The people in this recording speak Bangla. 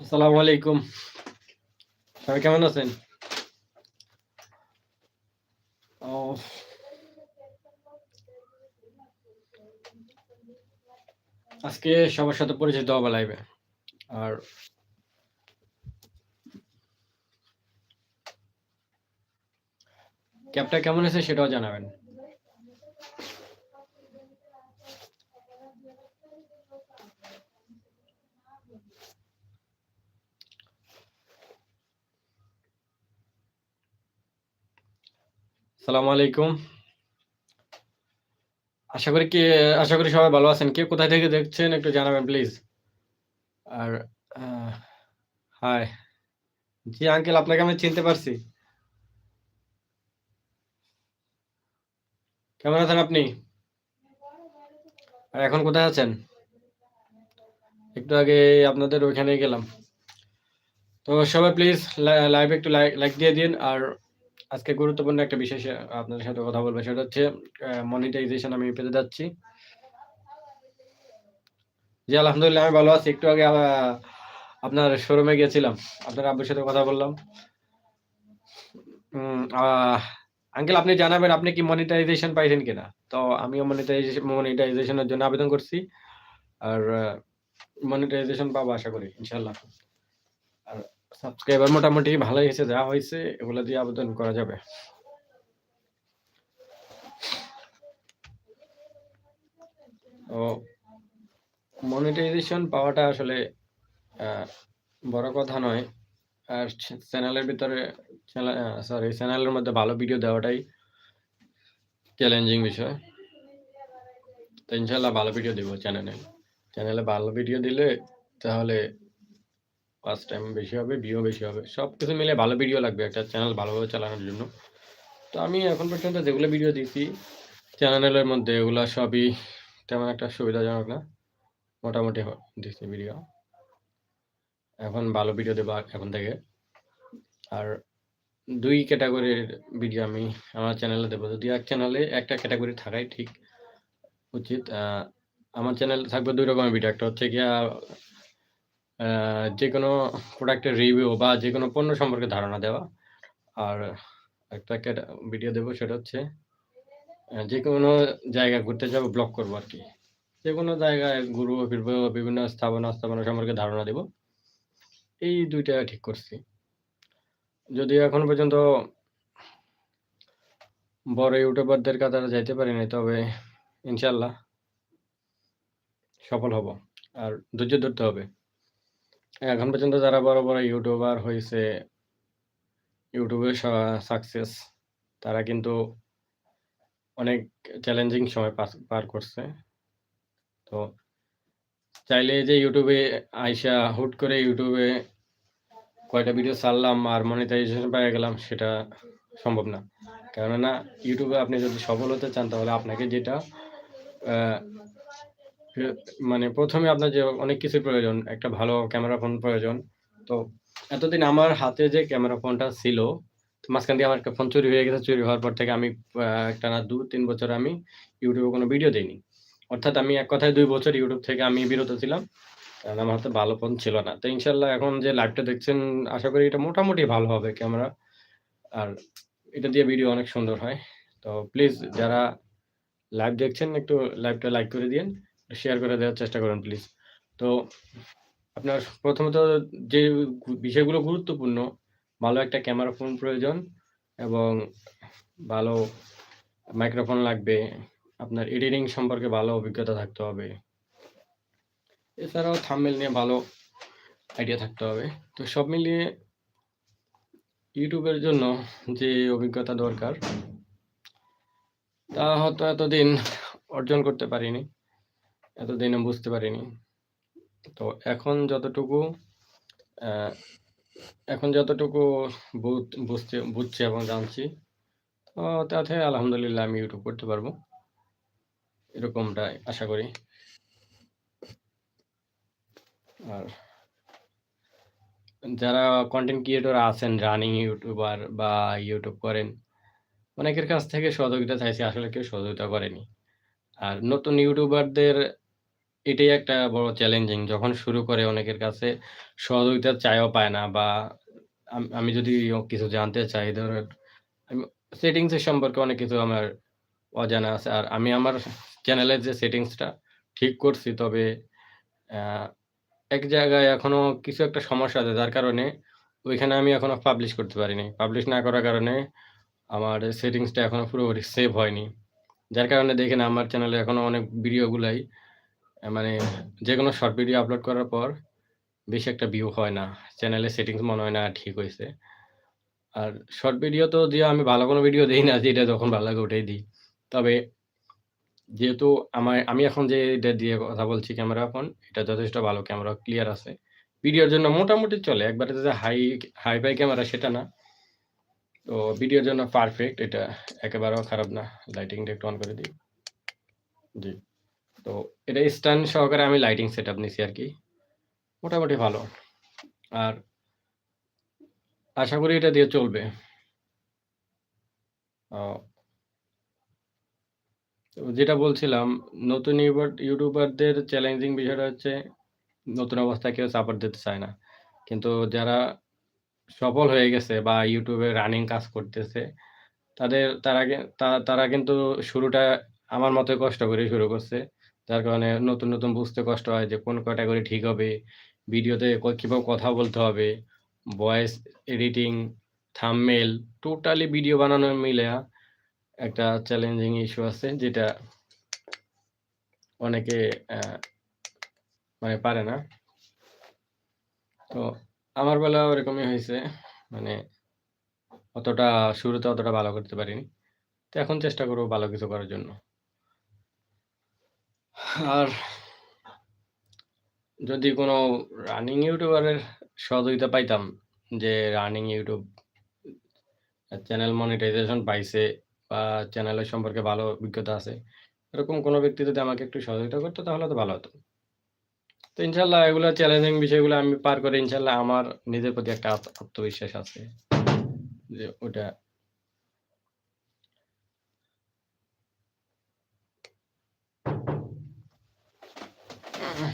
আসসালামু আলাইকুম। সবাই কেমন আছেন? আজকে সবার সাথে পরিচিত হব লাইভে আর ক্যাবটা কেমন আছে সেটাও জানাবেন। সালামু আলাইকুম। আশা করি কি, আশা করি সবাই ভালো আছেন। কে কোথায় থেকে দেখছেন একটু জানাবেন, প্লিজ। আর হাই। জি, আঙ্কেল, আপনাকে আমি চিনতে পারছি। কেমন আছেন আপনি? আর এখন কোথায় আছেন? একটু আগে আপনাদের ওইখানে গেলাম। তো সবাই প্লিজ লাইভ একটু লাইক দিয়ে দিন। আর আজকে গুরুত্বপূর্ণ একটা বিষয় আপনাদের সাথে কথা বলব, সেটা হচ্ছে মনিটাইজেশন আমি পেতে যাচ্ছি। জি, আলহামদুলিল্লাহ, আমি ভালো আছি। একটু আগে আপনার শোরুমে গিয়েছিলাম। আপনার আব্বুর সাথে কথা বললাম। আঙ্কেল আপনি জানাবেন, আপনি কি মনিটাইজেশন পাইছেন কিনা? তো আমিও মনিটাইজেশন মনিটাইজেশনের জন্য আবেদন করছি। আর মনিটাইজেশন পাবো আশা করি ইনশাল্লাহ সাবস্ক্রাইবার মোটামুটি ভালোই হয়েছে, যা হয়েছে, এগুলো দিয়ে আবেদন করা যাবে। ও মনিটাইজেশন পাওয়াটা আসলে বড় কথা নয়। আর চ্যানেলের ভিতরে সরি চ্যানেলের মধ্যে ভালো ভিডিও দেওয়াটাই চ্যালেঞ্জিং বিষয়। তো ইনশাল্লাহ ভালো ভিডিও দিব চ্যানেলে চ্যানেলে ভালো ভিডিও দিলে তাহলে ফার্স্ট টাইম বেশি হবে ভিউ বেশি হবে। সব কিছু মিলে ভালো ভিডিও লাগবে, একটা চ্যানেল ভালোভাবে চালানোর জন্য। তো আমি এখন পর্যন্ত যেগুলো ভিডিও দিছি চ্যানেলের মধ্যে এগুলো সবই তেমন একটা সুবিধাজনক না। মোটামুটি দিচ্ছি ভিডিও এখন ভালো ভিডিও দেবো এখন থেকে। আর দুই ক্যাটাগরির ভিডিও আমি আমার চ্যানেলে দেবো। যদি এক চ্যানেলে একটা ক্যাটাগরি থাকাই ঠিক, উচিত আমার চ্যানেল থাকবে দুই রকমের ভিডিও একটা হচ্ছে গিয়া যে কোনো প্রোডাক্টের রিভিউ বা যে কোনো পণ্য সম্পর্কে ধারণা দেওয়া। আর একটা ভিডিও দেবো, সেটা হচ্ছে যে কোনো জায়গা ঘুরতে যাব ব্লগ করব আর কি। যে কোনো জায়গায় ঘুরবো, ফিরবো, বিভিন্ন স্থাপনা স্থাপনা সম্পর্কে ধারণা দেব। এই দুইটা ঠিক করছি। যদিও এখন পর্যন্ত বড় ইউটিউবারদের কাতারে যাইতে পারিনি তবে ইনশাল্লাহ সফল হব। আর ধৈর্য ধরতে হবে। এখন পর্যন্ত যারা বড় বড় ইউটিউবার হয়েছে ইউটিউবে সাকসেস তারা কিন্তু অনেক চ্যালেঞ্জিং সময় পার করছে। তো চাইলে যে ইউটিউবে আইসা হুট করে ইউটিউবে কয়টা ভিডিও ছাড়লাম আর মনিটাইজেশন পেয়ে গেলাম, সেটা সম্ভব না। কেননা ইউটিউবে আপনি যদি সফল হতে চান, তাহলে আপনাকে যেটা মানে প্রথমে আপনার যে অনেক কিছু প্রয়োজন, একটা ভালো ক্যামেরা ফোন প্রয়োজন। তো এতদিন আমার হাতে যে ক্যামেরা ফোনটা ছিল মাঝখান দিয়ে আমার ফোন চুরি হয়ে গেছে, চুরি হওয়ার পর থেকে আমি একটা না দু, তিন বছর আমি ইউটিউবে কোনো ভিডিও দিইনি। অর্থাৎ আমি এক কথায় দুই বছর ইউটিউব থেকে আমি বিরত ছিলাম, কারণ আমার হাতে ভালো ফোন ছিল না। তো ইনশাল্লাহ এখন যে লাইভটা দেখছেন, আশা করি এটা মোটামুটি ভালো হবে ক্যামেরা। আর এটা দিয়ে ভিডিও অনেক সুন্দর হয়। তো প্লিজ যারা লাইভ দেখছেন, একটু লাইভটা লাইক করে দিন শেয়ার করে দেওয়ার চেষ্টা করুন প্লিজ তো আপনার প্রথমত যে বিষয়গুলো গুরুত্বপূর্ণ, ভালো একটা ক্যামেরা ফোন প্রয়োজন এবং ভালো মাইক্রোফোন লাগবে, আপনার এডিটিং সম্পর্কে ভালো অভিজ্ঞতা থাকতে হবে। এছাড়াও থামমেল নিয়ে ভালো আইডিয়া থাকতে হবে। তো সব মিলিয়ে ইউটিউবের জন্য যে অভিজ্ঞতা দরকার, তা হয়তো এতদিন অর্জন করতে পারিনি। এতদিনে বুঝতে পারিনি। তো এখন যতটুকু এখন যতটুকু বুঝতে, বুঝছি এবং জানছি তো তাতে আলহামদুলিল্লাহ আমি ইউটিউব করতে পারব। এরকমটাই আশা করি। আর যারা কন্টেন্ট ক্রিয়েটর আছেন রানিং ইউটিউবার বা ইউটিউব করেন, অনেকের কাছ থেকে সহযোগিতা চাইছি, আসলে কেউ সহযোগিতা করেনি। আর নতুন ইউটিউবারদের এটাই একটা বড় চ্যালেঞ্জিং। যখন শুরু করে অনেকের কাছে সহযোগিতা চায়ও পায় না বা আমি যদি কিছু জানতে চাই ধরেন আমি সেটিংস এর সম্পর্কে অনেক কিছু আমার অজানা আছে। আর আমি আমার চ্যানেলের যে সেটিংসটা ঠিক করছি, তবে এক জায়গায় এখনও কিছু একটা সমস্যা আছে, যার কারণে ওইখানে আমি এখনও পাবলিশ করতে পারিনি। পাবলিশ না করার কারণে আমার সেটিংসটা এখনও পুরোপুরি সেভ হয়নি। যার কারণে দেখেন আমার চ্যানেলে এখনও অনেক ভিডিওগুলাই মানে যেকোনো শর্ট ভিডিও আপলোড করার পর বেশি একটা ভিউ হয় না। চ্যানেলের সেটিংস মনে হয় না ঠিক হয়েছে আর শর্ট ভিডিও তো দিয়ে আমি ভালো কোনো ভিডিও দিই না যেটা যখন ভালো লাগে ওটাই দিই। তবে যেহেতু আমায় আমি এখন যে এটা দিয়ে কথা বলছি ক্যামেরা ফোন, এটা যথেষ্ট ভালো ক্যামেরা ক্লিয়ার আছে। ভিডিওর জন্য মোটামুটি চলে। একবারে যে হাই হাই-ফাই ক্যামেরা সেটা না। তো ভিডিওর জন্য পারফেক্ট এটা একেবারেও খারাপ না। লাইটিংটা একটু অন করে দিই। জি। তো এটা স্ট্যান্ড সহকারে আমি লাইটিং সেটআপ নিছি আরকি। মোটামুটি ভালো। আর আশা করি এটা দিয়ে চলবে। যেটা বলছিলাম, নতুন ইউটিউবারদের চ্যালেঞ্জিং বিষয়টা হচ্ছে, নতুন অবস্থায় কেউ সাপোর্ট দিতে চায় না। কিন্তু যারা সফল হয়ে গেছে বা ইউটিউবে রানিং কাজ করতেছে, তাদের তারা তারা কিন্তু শুরুটা আমার মতই কষ্ট করে শুরু করছে। যার কারণে নতুন, নতুন বুঝতে কষ্ট হয় যে কোন ক্যাটেগরি ঠিক হবে, ভিডিওতে কীভাবে কথা বলতে হবে, voice editing, thumbnail totally video বানানো মিলায়া একটা চ্যালেঞ্জিং ইস্যু আছে যেটা অনেকে মানে পারে না। তো আমার বেলাও ওরকমই হয়েছে মানে অতটা শুরুতে অতটা ভালো করতে পারিনি। তো এখন চেষ্টা করব ভালো কিছু করার জন্য। আর যদি কোনো রানিং ইউটিউবারের সহযোগিতা পাইতাম, যে রানিং ইউটিউব চ্যানেল মনিটাইজেশন পাইছে বা চ্যানেলের সম্পর্কে ভালো অভিজ্ঞতা আছে। এরকম কোনো ব্যক্তি যদি আমাকে একটু সহযোগিতা করতো, তাহলে তো ভালো হতো। তো ইনশাআল্লাহ এগুলা চ্যালেঞ্জিং বিষয়গুলো আমি পার করে, ইনশাল্লাহ আমার নিজের প্রতি একটা আত্মবিশ্বাস আছে। যে ওটা